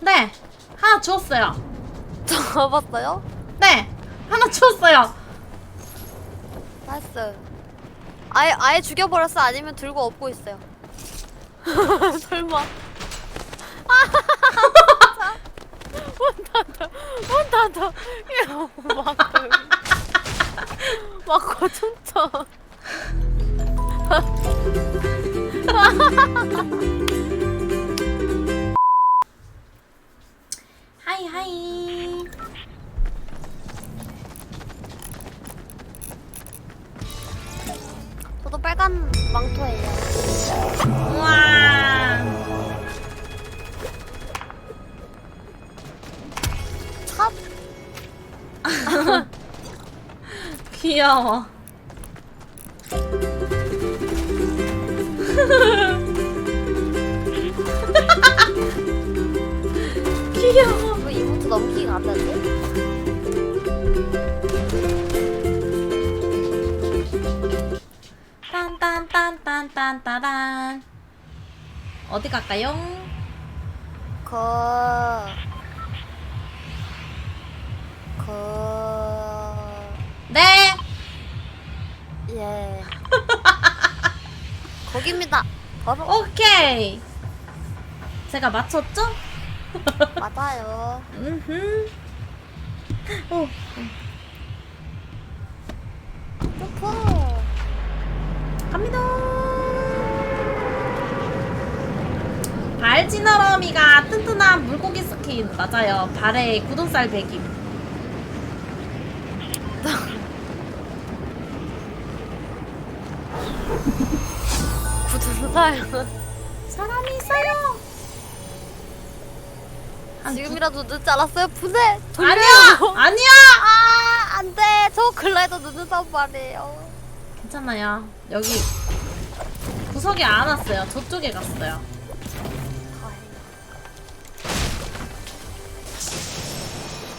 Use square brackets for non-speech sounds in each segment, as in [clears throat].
네, 하나 주웠어요. 잡았어요? 네, 하나 주웠어요. 나이스. 아예 아예 죽여버렸어? 아니면 들고 업고 있어요? [laughs] 설마. 아, 문 닫아, 문 닫아. 막고 [laughs] 막고 [laughs] 하이. 저도 빨간 망토예요. 우와. 참. [laughs] 귀여워. [laughs] 귀여워. 안 되는데? 딴딴딴딴딴따란. 어디 갈까요? 그... 그... 네. 예. [laughs] 거기입니다. 바로 오케이. 제가 맞췄죠? 맞아요. 음흠. 오. 점프. 갑니다. 발지너러미가 튼튼한 물고기 스킨 맞아요. 발에 굳은살 배김. 굳은 살. 사람이 있어요. 한 지금이라도 늦지 않았어요? 분해. 아니야, 아니야. 아, 안 돼. 저 글라이더 늦는단 말이에요. 괜찮아요. 여기 구석에 안 왔어요. 저쪽에 갔어요.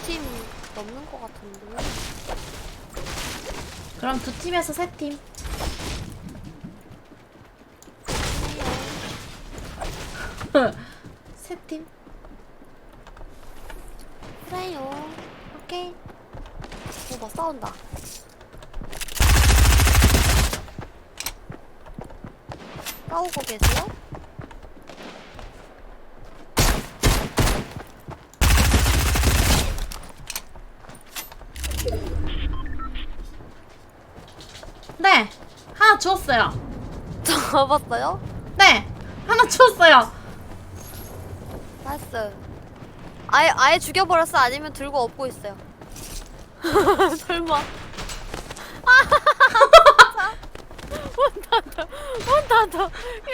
팀 넘는 것 같은데. 그럼 두 팀에서 세 팀. [laughs] 세 팀. 그래요. 오케이. 오, 막 싸운다. 싸우고 계세요? 네. 하나 주웠어요. [laughs] 잡았어요? 네. 하나 주웠어요. 나이스. 아예 아예 죽여버렸어? 아니면 들고 업고 있어요? [laughs] 설마.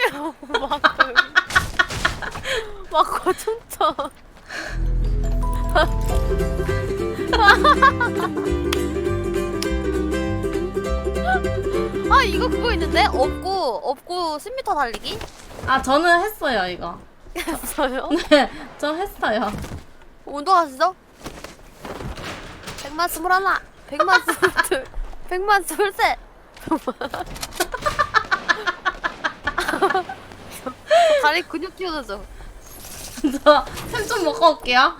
이거 막고 막고 춤춰. 아 이거 그거 있는데 업고 업고 10m 달리기 아, 저는 했어요, 이거. 했어요? 네. 저 했어요. 운동하시죠? 백만 스물하나, 백만 스물둘, [laughs] 백만 스물셋. 저 [laughs] 다리 근육 키워주죠. 저샘좀 먹고 올게요. [laughs]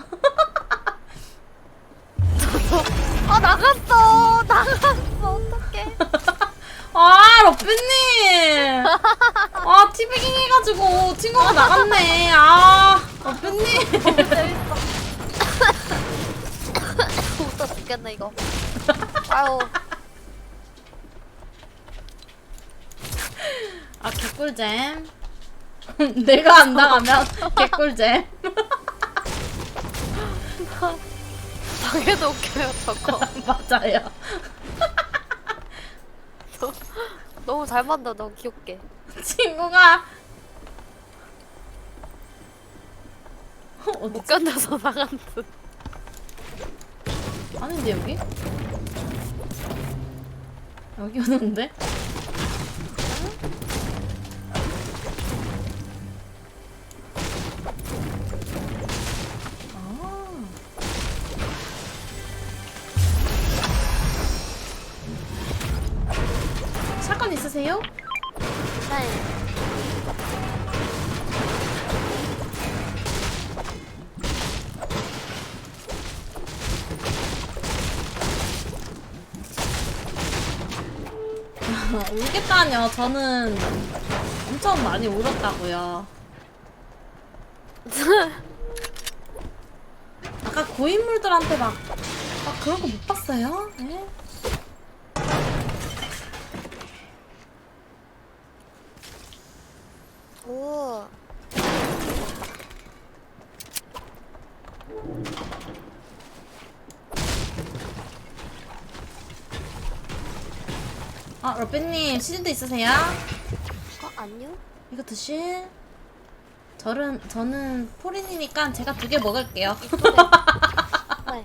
아 나갔어, 나갔어, 어떡해. 아, 러프님. 아, 티베깅 해가지고 친구가 나갔네. 아, 러프님. 재밌 죽겠네 이거. [laughs] 아유, 아, 개꿀잼. [laughs] 내가 안 나가면 [laughs] 개꿀잼. 당해도 웃겨요 저거. 맞아요. 너무 잘 만다, 너무 귀엽게. 친구가 어, 못 견뎌서 나간 듯. 아닌데 여기? 여기 오는데? 아. 사건 있으세요? 울겠다뇨. 저는 엄청 많이 울었다고요. [laughs] 아까 고인물들한테 막, 막 그런 거 못 봤어요? 예? 오. 아, 러비님, 시즌도 있으세요? 어, 안녕? 이거 드실? 저는, 저는 포린이니까 제가 두 개 먹을게요. 네. [laughs]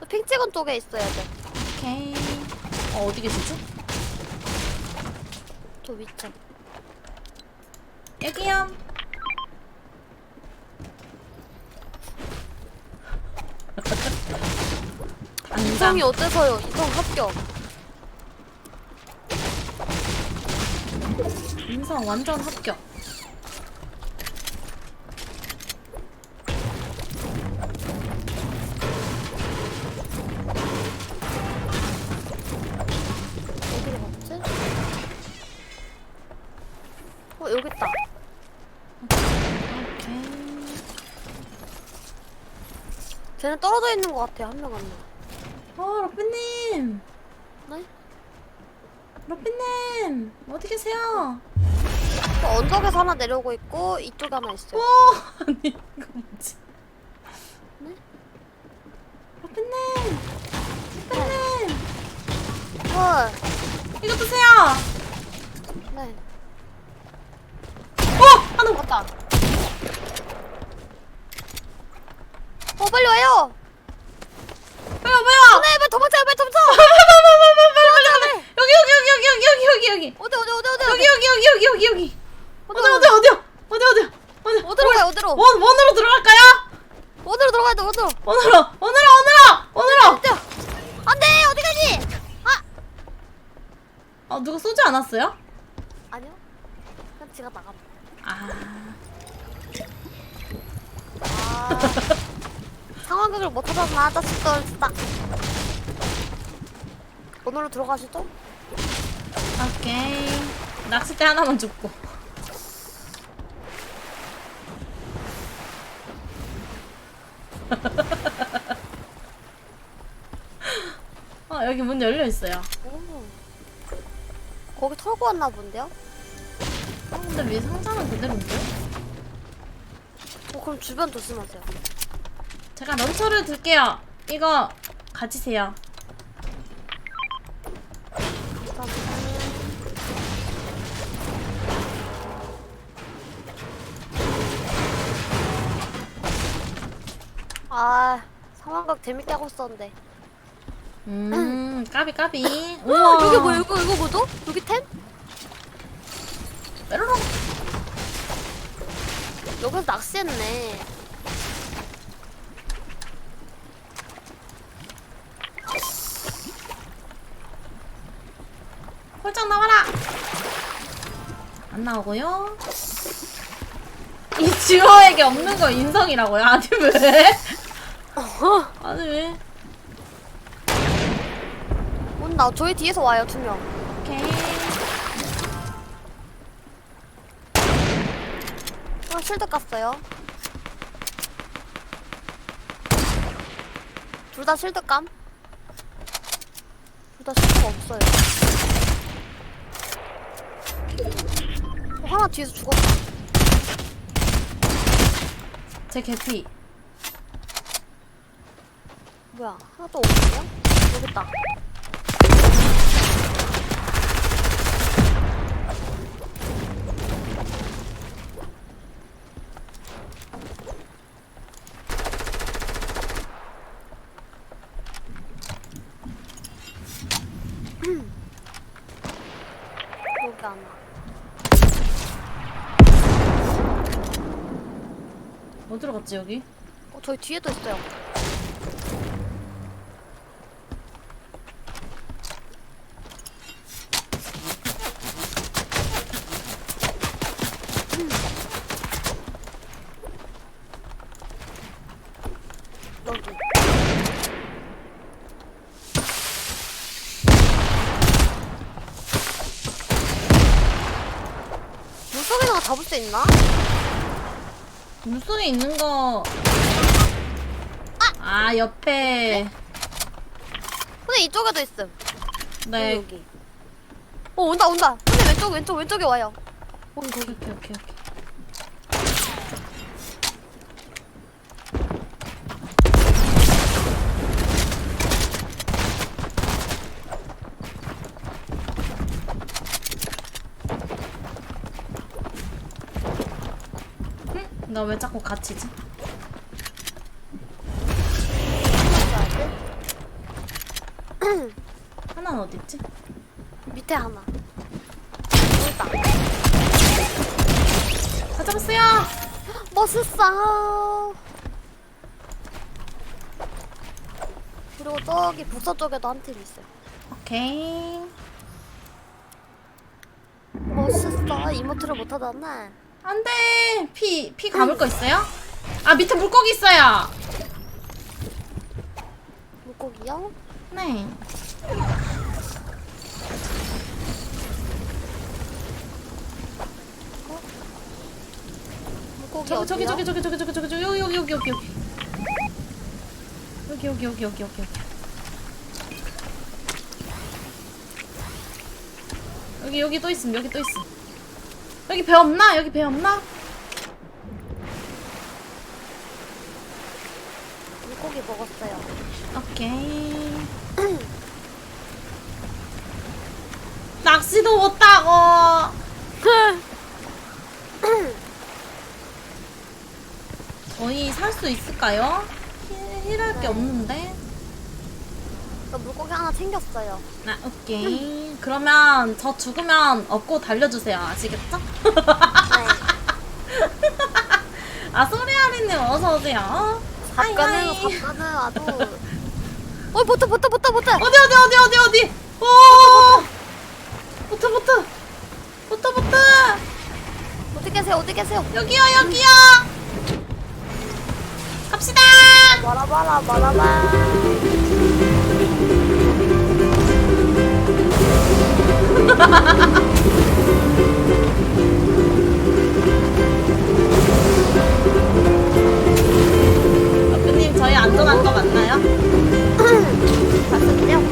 저 핑찍은 쪽에 있어야 돼. 오케이. 어, 어디 계시죠? 저 위층. 여기요. 이성이 어때서요? 이성 합격. 인성 완전 합격. 어디로 갔지? 어, 여기 있다. 오케이. 쟤는 떨어져 있는 것 같아요, 한명 한 명. 어, 러비님. 네? 러비님. 어디 계세요? 또 언덕에서 하나 내려오고 있고 이쪽에 하나 있어요. 아니 이거 뭐지? 네? 아프님, 아프님, 헐. 이거 드세요. 네. 어, 하나 왔다. 어 빨리 와요. 왜요, 왜요? 오늘 빨리 도망쳐 빨리 도망쳐. 빨리 빨리 빨리 빨리 빨리 빨리 여기 여기 여기 여기 여기 여기 여기 어디 어디 어디 어디 어디. 여기 여기 여기 여기 여기 여기 어디, 어디, 어디요? 어디, 어디, 어디? 어디로 가요, 어디로? 원, 원으로 들어갈까요? 어디로 들어가야 돼, 어디로? 원으로, 원으로, 원으로, 원으로. 어디야? 안 돼! 어디 가지? 아! 어, 누가 쏘지 않았어요? 아니요. 그냥 지가 나가. 아, 아. 상황극을 못하잖아, 자식들, 진짜. 오늘로 들어가시죠? 오케이. 낚싯대 하나만 줍고. [laughs] 어, 여기 문 열려 있어요. 오. 거기 털고 왔나 본데요? 어, 근데 왜 상자는 그대로인데? 어, 그럼 주변 조심하세요. 제가 런처를 들게요. 이거 가지세요. 아, 상황극 재밌게 하고 있었는데. 음, [clears throat] 까비 까비. 헉, 우와. 여기 뭐, 이거, 이거 뭐죠? 여기 템? 빼로롱. 여기서 낚시했네. 홀짝 나와라. 안 나오고요. 이 듀오에게 없는 거 인성이라고요? 아니 왜? 아니 왜? 온다. 저희 뒤에서 와요, 두 명. 오케이. 아, 실드 깠어요. 둘 다 실드 감. 둘다 실드가 없어요. 어, 하나 뒤에서 죽었다. 제 개피. 뭐야, 하나 또 없네요? 여기 하나. 어디로 갔지 여기? 어, 저희 뒤에도 있어요. 여기. 잡을 수 있나? 물속에 있는 거. 아, 옆에. 근데 이쪽에도 있음. 네. 여기. 어 온다 온다. 근데 왼쪽 왼쪽 왼쪽에 와요. 오케이. 오케이, 오케이, 나왜 자꾸 갇히지? [clears throat] 하나는 어딨지? 밑에 하나. 여기다. 다 잡았어요! [gasps] 멋있어. 그리고 저기 북서 쪽에도 한 팀 있어요. 오케이. 멋있어. 이모트를 못하잖아. 안 돼! 피, 피 감을 거 있어요? 아, 밑에 물고기 있어요! 물고기요? 네. 물고기 저기, 저기? 저기, 저기, 저기, 저기, 저기, 저기, 여기, 여기, 여기, 여기, 여기. 여기, 여기, 여기, 여기, 여기, 여기. 여기, 여기 또 있음, 여기 또 있음. 여기 배 없나? 여기 배 없나? 물고기 먹었어요. 오케이. [clears throat] 낚시도 못 하고. [clears throat] 저희 살 수 있을까요? 힐- 힐할 게 없는데. 저 물고기 하나 챙겼어요. 아, 오케이. 그러면 저 죽으면 업고 달려주세요. 아시겠죠? 네. [laughs] 아, 소리아리님 어서오세요. 하이. 작가는 아주. [laughs] 어 보트 보트 보트 보트. 어디, 어디, 어디, 어디, 어디? 오! 보트, 보트. 보트, 보트. 어디 계세요 어디 계세요? 여기요, 여기요. 갑시다. 말아봐라 말아봐. 대표님, 저희 안전한 거 맞나요? 맞았죠?